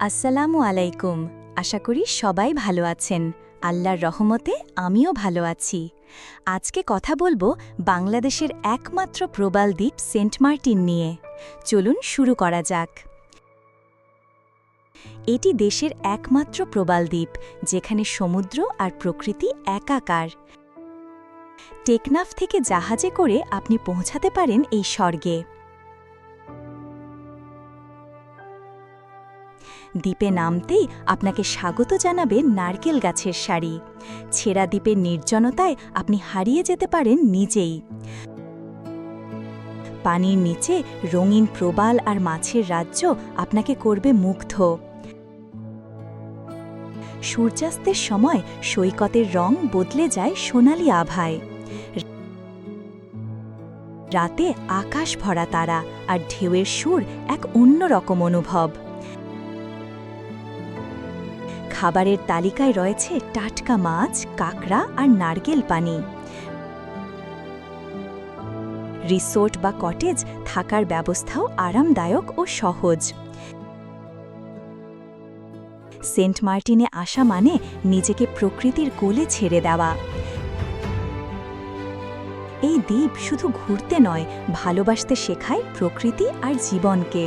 আসসালামু আলাইকুম। আশা করি সবাই ভালো আছেন। আল্লাহর রহমতে আমিও ভালো আছি। আজকে কথা বলব বাংলাদেশের একমাত্র প্রবাল দ্বীপ সেন্ট মার্টিন নিয়ে। চলুন শুরু করা যাক। এটি দেশের একমাত্র প্রবাল দ্বীপ, যেখানে সমুদ্র আর প্রকৃতি একাকার। টেকনাফ থেকে জাহাজে করে আপনি পৌঁছাতে পারেন এই স্বর্গে। দ্বীপে নামতেই আপনাকে স্বাগত জানাবে নারকেল গাছের শাড়ি। ছেঁড়া দ্বীপের নির্জনতায় আপনি হারিয়ে যেতে পারেন নিজেই। পানির নিচে রঙিন প্রবাল আর মাছের রাজ্য আপনাকে করবে মুগ্ধ। সূর্যাস্তের সময় সৈকতের রং বদলে যায় সোনালি আভায়। রাতে আকাশ ভরা তারা আর ঢেউয়ের সুর এক অন্যরকম অনুভব। খাবারের তালিকায় রয়েছে টাটকা মাছ, কাঁকড়া আর নারকেল পানি। রিসোর্ট বা কটেজ থাকার ব্যবস্থাও আরামদায়ক ও সহজ। সেন্ট মার্টিনে আসা মানে নিজেকে প্রকৃতির কোলে ছেড়ে দেওয়া। এই দ্বীপ শুধু ঘুরতে নয়, ভালোবাসতে শেখায় প্রকৃতি আর জীবনকে।